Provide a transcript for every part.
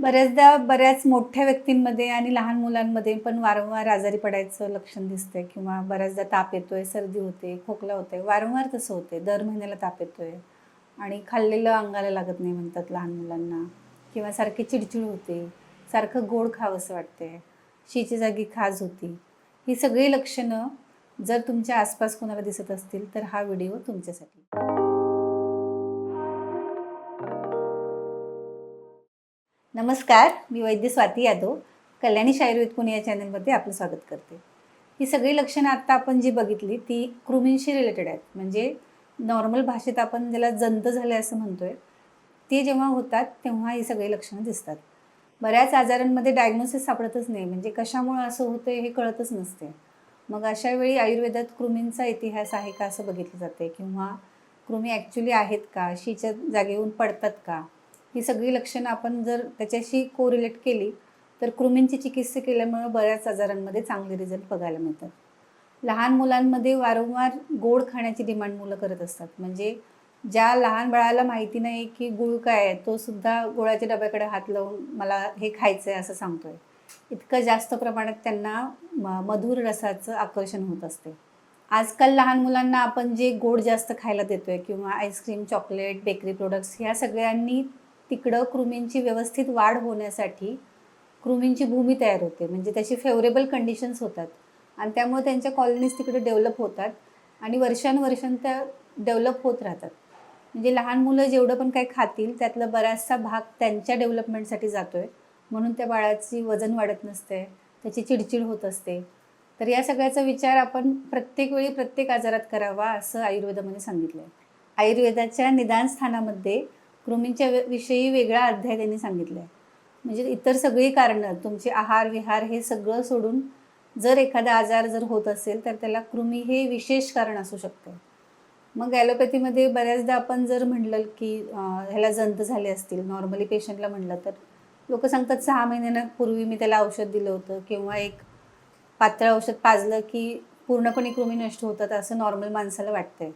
बऱ्याचदा बऱ्याच मोठ्या व्यक्तींमध्ये आणि लहान मुलांमध्ये पण वारंवार आजारी पडायचं लक्षण दिसतंय किंवा बऱ्याचदा ताप येतोय सर्दी होते खोकला होते वारंवार तसं होते. दर महिन्याला ताप येतोय. आणि खाल्लेलं अंगाला लागत नाही म्हणतात लहान मुलांना. किंवा सारखी चिडचिड होते सारखं गोड खावंसं वाटते शीची जागी खाज होती. ही सगळी लक्षणं जर तुमच्या आसपास कोणाला दिसत असतील तर हा व्हिडिओ तुमच्यासाठी. नमस्कार मी वैद्य स्वाती यादव कल्याणी आयुर्वेद पुणे या चॅनलमध्ये आपलं स्वागत करते. ही सगळी लक्षणं आत्ता आपण जी बघितली ती कृमींशी रिलेटेड आहेत. म्हणजे नॉर्मल भाषेत आपण ज्याला जंत झाले असं म्हणतो आहे ते जेव्हा होतात तेव्हा ही सगळी लक्षणं दिसतात. बऱ्याच आजारांमध्ये डायग्नोसिस सापडतच नाही. म्हणजे कशामुळं असं होतं हे कळतच नसते. मग अशा वेळी आयुर्वेदात कृमींचा इतिहास आहे का असं बघितलं जाते किंवा कृमी ॲक्च्युली आहेत का? शीच्या जागे येऊन पडतात का? ही सगळी लक्षणं आपण जर त्याच्याशी कोरिलेट केली तर कृमींची चिकित्सा केल्यामुळे बऱ्याच आजारांमध्ये चांगले रिझल्ट बघायला मिळतात. लहान मुलांमध्ये वारंवार गोड खाण्याची डिमांड मुलं करत असतात. म्हणजे ज्या लहान बाळाला माहिती नाही की गुळ काय आहे तो सुद्धा गुळाच्या डब्याकडे हात लावून मला हे खायचं आहे असं सांगतोय. इतकं जास्त प्रमाणात त्यांना म- मधुर रसाचं आकर्षण होत असते. आजकाल लहान मुलांना आपण जे गोड जास्त खायला देतोय किंवा आईस्क्रीम चॉकलेट बेकरी प्रोडक्ट्स ह्या सगळ्यांनी तिकडं कृमींची व्यवस्थित वाढ होण्यासाठी कृमींची भूमी तयार होते. म्हणजे त्याची फेवरेबल कंडिशन्स होतात. आणि त्यामुळे त्यांच्या कॉलनीज तिकडे डेव्हलप होतात. आणि वर्षानुवर्षां त्या डेव्हलप होत राहतात. म्हणजे लहान मुलं जेवढं पण काही खातील त्यातला बराचसा भाग त्यांच्या डेव्हलपमेंटसाठी जातो आहे म्हणून त्या बाळाची वजन वाढत नसते. त्याची चिडचिड होत असते. तर या सगळ्याचा विचार आपण प्रत्येक वेळी प्रत्येक आजारात करावा असं आयुर्वेदामध्ये सांगितलं आहे आयुर्वेदाच्या निदानस्थानामध्ये कृमींच्या विषयी वेगळा अध्याय त्यांनी सांगितला आहे म्हणजे इतर सगळी कारणं तुमचे आहार विहार हे सगळं सोडून जर एखादा आजार जर होत असेल तर त्याला कृमी हे विशेष कारण असू शकतं. मग ॲलोपॅथीमध्ये बऱ्याचदा आपण जर म्हणलं की ह्याला जंत झाले असतील नॉर्मली पेशंटला म्हणलं तर लोक सांगतात सहा महिन्यांपूर्वी मी त्याला औषध दिलं होतं किंवा एक पातळ औषध पाजलं की पूर्णपणे कृमी नष्ट होतात असं नॉर्मल माणसाला वाटतंय.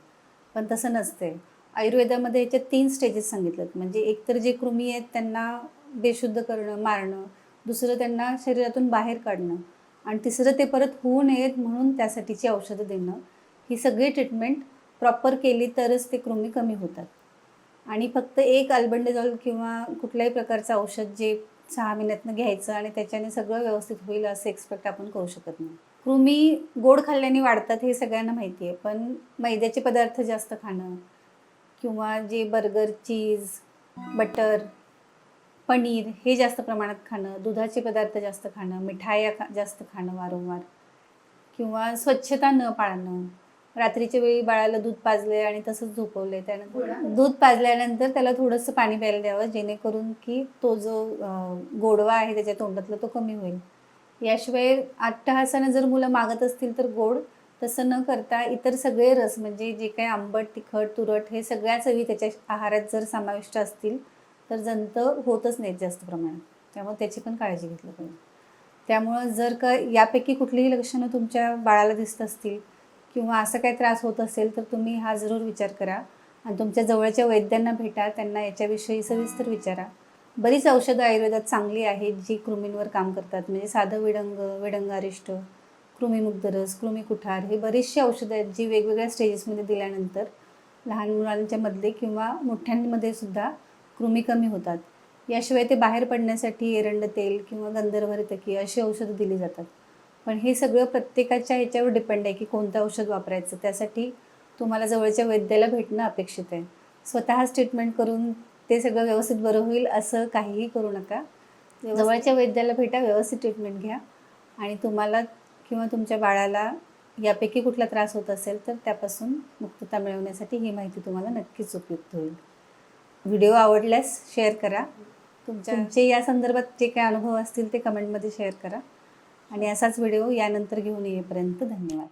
पण तसं नसतंय. आयुर्वेदामध्ये याच्यात तीन स्टेजेस सांगितलेत म्हणजे एकतर जे कृमी आहेत त्यांना बेशुद्ध करणं मारणं दुसरं त्यांना शरीरातून बाहेर काढणं आणि तिसरं ते परत होऊ नयेत म्हणून त्यासाठीची औषधं देणं. ही सगळी ट्रीटमेंट प्रॉपर केली तरच ते कृमी कमी होतात. आणि फक्त एक अल्बंडेझॉल किंवा कुठल्याही प्रकारचं औषध जे सहा महिन्यातनं घ्यायचं आणि त्याच्याने सगळं व्यवस्थित होईल असं एक्सपेक्ट आपण करू शकत नाही. कृमी गोड खाल्ल्याने वाढतात हे सगळ्यांना माहिती आहे पण मैद्याचे पदार्थ जास्त खाणं किंवा जे बर्गर चीज बटर पनीर हे जास्त प्रमाणात खाणं दुधाचे पदार्थ जास्त खाणं मिठाया खा जास्त खाणं वारंवार. किंवा स्वच्छता न पाळणं. रात्रीच्या वेळी बाळाला दूध पाजले आणि तसंच झोपवले त्यानंतर दूध पाजल्यानंतर त्याला थोडंसं पाणी प्यायला द्यावं जेणेकरून की तो जो गोडवा आहे त्याच्या तोंडातला तो कमी होईल. याशिवाय अट्टहासानं जर मुलं मागत असतील तर गोड तसं न करता इतर सगळे रस म्हणजे जे काही आंबट तिखट तुरट हे सगळ्या चवी त्याच्या आहारात जर समाविष्ट असतील तर जंत होतच नाहीत जास्त प्रमाणात. त्यामुळे त्याची पण काळजी घेतली पाहिजे. त्यामुळं जर का यापैकी कुठलीही लक्षणं तुमच्या बाळाला दिसत असतील किंवा असं काही त्रास होत असेल तर तुम्ही हा जरूर विचार करा. आणि तुमच्या जवळच्या वैद्यांना भेटा त्यांना याच्याविषयी सविस्तर विचारा. बरीच औषधं आयुर्वेदात चांगली आहेत जी कृमींवर काम करतात. म्हणजे साधं विडंग विडंगारिष्ट कृमीमुग्धरस कृमी कुठार हे बरेचसे औषधं आहेत जी वेगवेगळ्या स्टेजेसमध्ये दिल्यानंतर लहान मुलांच्या मधले किंवा मोठ्यांमध्ये सुद्धा कृमी कमी होतात. याशिवाय ते बाहेर पडण्यासाठी एरंड तेल किंवा गंधर्वरितकी अशी औषधं दिली जातात. पण हे सगळं प्रत्येकाच्या ह्याच्यावर डिपेंड आहे की कोणतं औषध वापरायचं. त्यासाठी तुम्हाला जवळच्या वैद्याला भेटणं अपेक्षित आहे. स्वतःच ट्रीटमेंट करून ते सगळं व्यवस्थित बरं होईल असं काहीही करू नका. जवळच्या वैद्याला भेटा व्यवस्थित ट्रीटमेंट घ्या. आणि तुम्हाला किंवा तुमच्या बाळाला यापैकी कुठला त्रास होत असेल तर त्यापासून मुक्तता मिळवण्यासाठी ही माहिती तुम्हाला नक्कीच उपयुक्त होईल. व्हिडिओ आवडल्यास शेअर करा. तुमच्या तुमचे या संदर्भात जे काही अनुभव असतील ते कमेंटमध्ये शेअर करा. आणि असाच व्हिडिओ यानंतर घेऊन येईपर्यंत धन्यवाद.